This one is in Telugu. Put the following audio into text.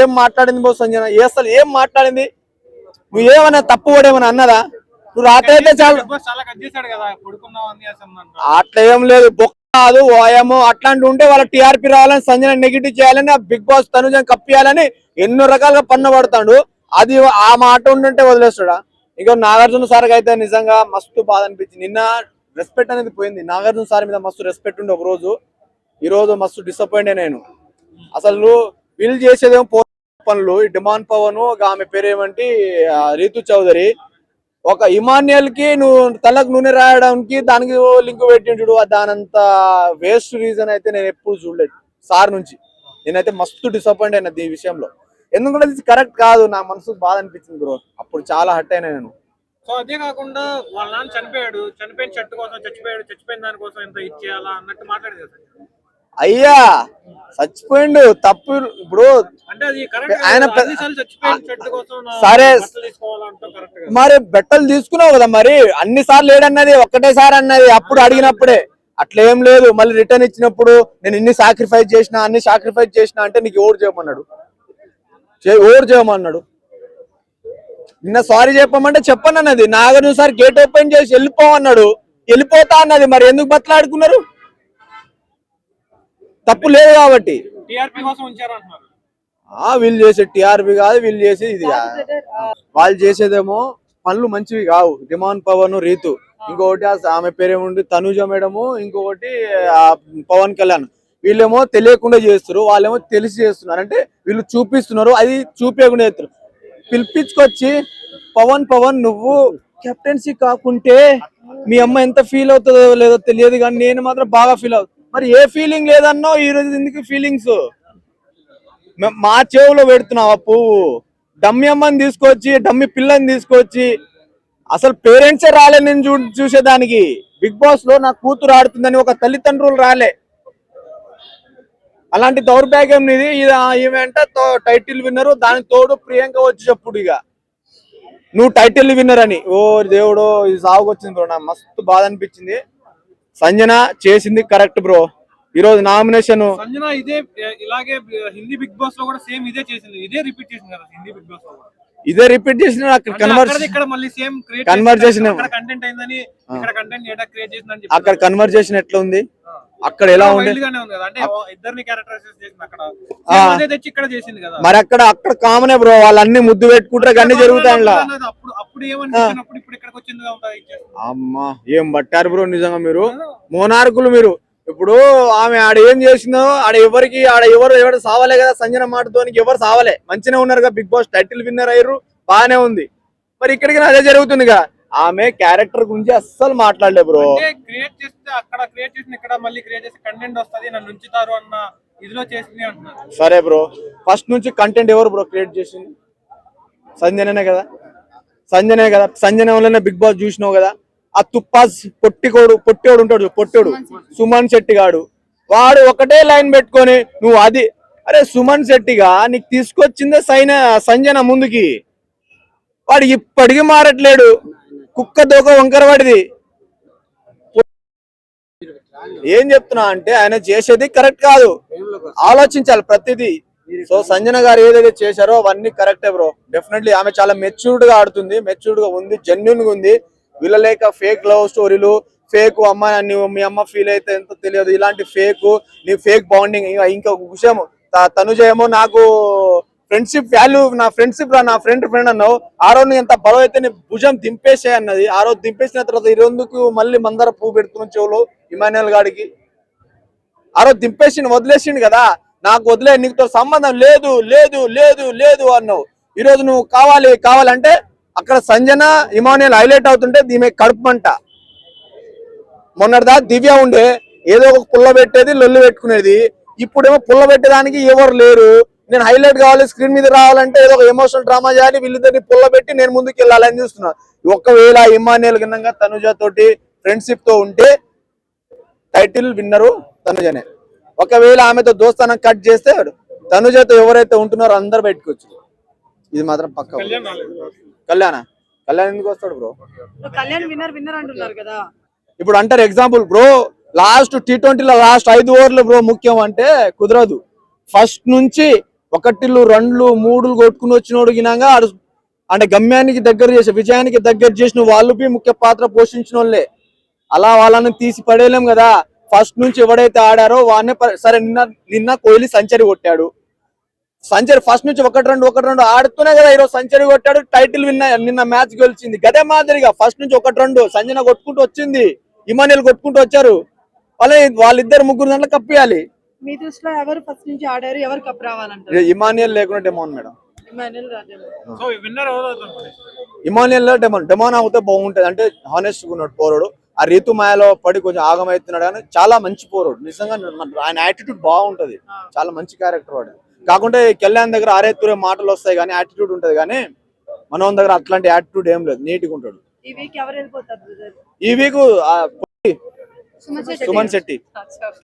ఏం మాట్లాడింది బో సంజన? ఏ అసలు ఏం మాట్లాడింది? నువ్వు ఏమన్నా తప్పు కూడా ఏమన్నా అన్నదా? నువ్వు రాత్రి అయితే చాలు. అట్లా ఏం లేదు బొక్క కాదు ఓయమో అట్లాంటి ఉంటే వాళ్ళ టీఆర్పీ రావాలని సంజన నెగిటివ్ చేయాలని ఆ బిగ్ బాస్ తనుజం కప్పియాలని ఎన్నో రకాలుగా పన్ను పడతాడు. అది ఆ మాట ఉండుంటే వదిలేస్తాడా? ఇంకా నాగార్జున సార్కి అయితే నిజంగా మస్తు బాధ అనిపించింది. నిన్న రెస్పెక్ట్ అనేది పోయింది. నాగార్జున సార్ మీద మస్తు రెస్పెక్ట్ ఉండే ఒక రోజు ఈ రోజు మస్తు డిసప్పాయింట్ నేను. అసలు వీళ్ళు చేసేదేమో పో- పనులు డిమాండ్ పవన్ ఒక ఆమె పేరు ఏమంటే ఆ, రీతు చౌదరి. ఒక ఇమాన్యుయల్కి నువ్వు తలకు నూనె రాయడానికి దానికి లింక్ పెట్టిండు దానంత వేస్ట్ రీజన్ అయితే నేను ఎప్పుడు చూడలేదు సార్ నుంచి. నేనైతే మస్తు డిసప్పాయింట్ అయినా ఈ విషయంలో. ఎందుకంటే ఇది కరెక్ట్ కాదు నా మనసుకు బాధ అనిపించింది బ్రో. అప్పుడు చాలా హట్ అయినా నేను. సో అదే కాకుండా వాళ్ళ నాన్న చనిపోయాడు చనిపోయిన చెట్టు కోసం చచ్చిపోయాడు చచ్చిపోయిన దాని కోసం ఎంత ఇచ్చేయాలా అన్నట్టు మాట్లాడేది. అయ్యా! చచ్చిపోయిండు తప్పు ఇప్పుడు ఆయన సరే. మరి బట్టలు తీసుకున్నావు కదా మరి అన్ని సార్లు లేడన్నది ఒక్కటేసారి అన్నది అప్పుడు అడిగినప్పుడే. అట్లా ఏం లేదు మళ్ళీ రిటర్న్ ఇచ్చినప్పుడు నేను ఇన్ని సాక్రిఫైస్ చేసిన అన్ని సాక్రిఫైస్ చేసిన అంటే నీకు ఓవర్ చేయమన్నాడు? ఓవర్ చేయమన్నాడు? నిన్న సారీ చెప్పమంటే చెప్పను అన్నది నాగార్జున సార్ గేట్ ఓపెన్ చేసి వెళ్ళిపోమన్నాడు. వెళ్ళిపోతా అన్నది. మరి ఎందుకు బతలాడుకున్నారు తప్పు లేదు కాబట్టి. టీఆర్పీ కోసం ఉంచారు అంటున్నారు ఆ వీళ్ళు చేసే టిఆర్పి కాదు వీళ్ళు చేసేది ఇది. వాళ్ళు చేసేదేమో పనులు మంచివి కావు. డిమాండ్ పవన్ రీతు. ఇంకొకటి ఆ ఆమె పేరేముంది తనుజ మేడము ఇంకొకటి ఆ పవన్ కళ్యాణ్. వీళ్ళేమో తెలియకుండా చేస్తారు వాళ్ళేమో తెలిసి చేస్తున్నారు. అంటే వీళ్ళు చూపిస్తున్నారు అది చూపించకుండా చేస్తారు పిలిపించుకొచ్చి పవన్ పవన్ నువ్వు కెప్టెన్సీ కాకుంటే మీ అమ్మ ఎంత ఫీల్ అవుతుందో లేదో తెలియదు కానీ నేను మాత్రం బాగా ఫీల్ అవుతుంది మరి ఏ ఫీలింగ్ లేదన్నో ఈ రోజు ఎందుకు ఫీలింగ్స్ మా చెవులో పెడుతున్నావా పువ్వు? డమ్మి అమ్మని తీసుకొచ్చి డమ్మి పిల్లని తీసుకొచ్చి అసలు పేరెంట్సే రాలే నేను చూ చూసేదానికి. బిగ్ బాస్లో నా కూతురు ఆడుతుందని ఒక తల్లిదండ్రులు రాలే. అలాంటి దౌర్భాగ్యం ఇది ఇది ఈవెంట టైటిల్ విన్నరు దానికి తోడు ప్రియాంక వచ్చి చెప్పుడు ఇక. నువ్వు టైటిల్ విన్నర్ అని. ఓ దేవుడు ఇది సాగుకొచ్చింది బ్రో నాకు మస్తు బాధ అనిపించింది. సంజన చేసింది కరెక్ట్ బ్రో. ఈ రోజు నామినేషన్ సంజన ఇదే ఇలాగే హిందీ బిగ్ బాస్లో కూడా సేమ్ ఇదే చేసింది. ఇదే రిపీట్ చేసింది కదా హిందీ బిగ్ బాస్లో. ఇదే రిపీట్ చేసిన అక్కడ అక్కడది ఇక్కడ మళ్ళీ సేమ్ ఏమో. అక్కడ కంటెంట్ అయిందని ఇక్కడ కంటెంట్ క్రియేట్ చేసిందని అక్కడ కన్వర్జేషన్ ఎట్లా ఉంది అక్కడ ఎలా ఉండే ఉంది మరి అక్కడ అక్కడ కామనే బ్రో వాళ్ళు అన్ని ముద్దు పెట్టుకుంటారు అన్ని జరుగుతాయి అమ్మా ఏం పట్టారు బ్రో నిజంగా మీరు? మోనార్కులు మీరు. ఇప్పుడు ఆమె ఆడ ఏం చేసిందో ఆడ ఎవరికి ఆడ ఎవరు ఎవరు సావలే కదా సంజన మాటతోనికి ఎవరు సావలే. మంచిగా ఉన్నారు బిగ్ బాస్ టైటిల్ విన్నర్ అయ్యారు బాగానే ఉంది. మరి ఇక్కడికి అదే జరుగుతుంది కదా ఆమె క్యారెక్టర్ గురించి అస్సలు మాట్లాడలే బ్రో. క్రియేట్ చేస్తే అక్కడ క్రియేట్ చేసిన ఇక్కడ మళ్ళీ క్రియేట్ చేస్తే కంటెంట్ వస్తది నన్ను ఉంచుతారు అన్న ఇదిలో చేసింది అంటున్నారు. సరే బ్రో. ఫస్ట్ నుంచి కంటెంట్ ఎవరు బ్రో క్రియేట్ చేసింది? సంజననే కదా? సంజనే కదా? సంజన వల్లనే బిగ్ బాస్ చూసినావు కదా? ఆ తుప్పాస్ పొట్టికోడు పొట్టోడు ఉంటాడు పొట్టోడు సుమన్ శెట్టి గాడు. వాడు ఒకటే లైన్ పెట్టుకొని నువ్వు అది. అరే సుమన్ శెట్టిగా నీకు తీసుకొచ్చిందే సైన సంజన ముందుకి. వాడు ఇప్పటికీ మారట్లేడు. కుక్క దోక వంకర వాడిది. ఏం చెప్తున్నా అంటే ఆయన చేసేది కరెక్ట్ కాదు. ఆలోచించాలి ప్రతిదీ. సో సంజన గారు ఏదైతే చేశారో అవన్నీ కరెక్టే బ్రో. డెఫినెట్లీ ఆమె చాలా మెచ్యూర్డ్గా ఆడుతుంది మెచ్యూర్డ్గా ఉంది జెన్యున్గా ఉంది. వీళ్ళలేక ఫేక్ లవ్ స్టోరీలు ఫేక్ అమ్మ నువ్వు మీ అమ్మ ఫీల్ అయితే ఎంతో తెలియదు. ఇలాంటి ఫేక్ నీ ఫేక్ బాండింగ్ ఇంకా విషయం త- తనుజ ఏమో నాకు ఫ్రెండ్షిప్ వాల్యూ నా ఫ్రెండ్షిప్ రా నా ఫ్రెండ్ ఫ్రెండ్ అన్నావు. ఆ రోజు ఎంత బరువు అయితే నీ భుజం దింపేసే అన్నది. ఆ రోజు దింపేసిన తర్వాత ఈ రోజుకు మళ్ళీ మందర పువ్వు పెడుతున్నాం చెవులు? ఇమాన్యుల్ గాడికి. ఆ రోజు దింపేసి వదిలేసిండు కదా. నాకు వదిలే నీకుతో సంబంధం లేదు లేదు లేదు లేదు అన్నావు. ఈ రోజు నువ్వు కావాలి కావాలంటే అక్కడ సంజన ఇమానియల్ హైలైట్ అవుతుంటే దీని కడుపుమంట మొన్నటిదా దివ్య ఉండే ఏదో ఒక పుల్ల పెట్టేది లొల్లు పెట్టుకునేది. ఇప్పుడేమో పుల్ల పెట్టేదానికి ఎవరు లేరు. నేను హైలైట్ కావాలి స్క్రీన్ మీద రావాలంటే ఏదో ఒక ఎమోషనల్ డ్రామా చేయాలి వీళ్ళిద్దరిని పుల్ల పెట్టి నేను ముందుకు వెళ్ళాలని చూస్తున్నా. ఒక్కవేళ ఇమానియల్ కింద తనుజ తోటి ఫ్రెండ్షిప్తో ఉంటే టైటిల్ విన్నరు తనుజనే. ఒకవేళ ఆమెతో దోస్తానం కట్ చేస్తే తనుజతో ఎవరైతే ఉంటున్నారో అందరు బయటకు వచ్చి. ఇది మాత్రం పక్క కళ్యాణ్ కళ్యాణ? కళ్యాణ్ ఎందుకు వస్తాడు బ్రో కళ్యాణ్ విన్నర్ విన్నర్ అంటున్నారు కదా. ఇప్పుడు అంటారు ఎగ్జాంపుల్ బ్రో లాస్ట్ టీ ట్వంటీలో లాస్ట్ ఐదు ఓవర్లు బ్రో ముఖ్యం అంటే కుదరదు. ఫస్ట్ నుంచి ఒకటిళ్ళు రెండ్లు మూడులు కొట్టుకుని వచ్చినోడు గినాక ఆడు అంటే గమ్యానికి దగ్గర చేసి విజయానికి దగ్గర చేసిన వాళ్ళు ముఖ్య పాత్ర పోషించిన వాళ్ళే అలా వాళ్ళని తీసి పడేయలేం కదా. ఫస్ట్ నుంచి ఎవడైతే ఆడారో వాడినే సరే నిన్న నిన్న కోహ్లీ సెంచరీ కొట్టాడు. సెంచరీ ఫస్ట్ నుంచి ఒకటి రెండు ఒకటి రెండు ఆడుతూనే కదా ఈరోజు సెంచరీ కొట్టాడు. టైటిల్ విన్న నిన్న మ్యాచ్ గెలిచింది. గదే మాదిరిగా ఫస్ట్ నుంచి ఒకటి రెండు సంజన కొట్టుకుంటూ వచ్చింది. ఇమానియల్ కొట్టుకుంటూ వచ్చారు. వాళ్ళ వాళ్ళిద్దరు ముగ్గురు దాంట్లో కప్పియాలి. మీ దృష్టిలో ఎవరు ఫస్ట్ నుంచి ఆడారు? ఎవరు కప్ రావాలంటారు ఇమానియల్ లేకుండా డెమోన్ మేడం. ఇమానుయల్లో డెమోన్ డెమోన్ అవుతే బాగుంటది. అంటే హానెస్ట్ ఉన్నాడు పోరాడు. ఆ రీతు మాయలో పడి కొంచెం ఆగమవుతున్నాడు కానీ చాలా మంచి పోరాడు. నిజంగా మన- ఆయన యాటిట్యూడ్ బాగుంటది. చాలా మంచి క్యారెక్టర్ వాడు. కాకుంటే కళ్యాణ్ దగ్గర ఆరేతురే మాటలు వస్తాయి కానీ యాటిట్యూడ్ ఉంటది కానీ మనోన్ దగ్గర అట్లాంటి యాటిట్యూడ్ ఏం లేదు. నీట్గా ఉంటాడు. ఈ వీక్ ఎవరు వెళ్ళిపోతారు? brother? ఈ వీక్ సుమన్ శెట్టి. సుమన్ శెట్టి. అచ్చా.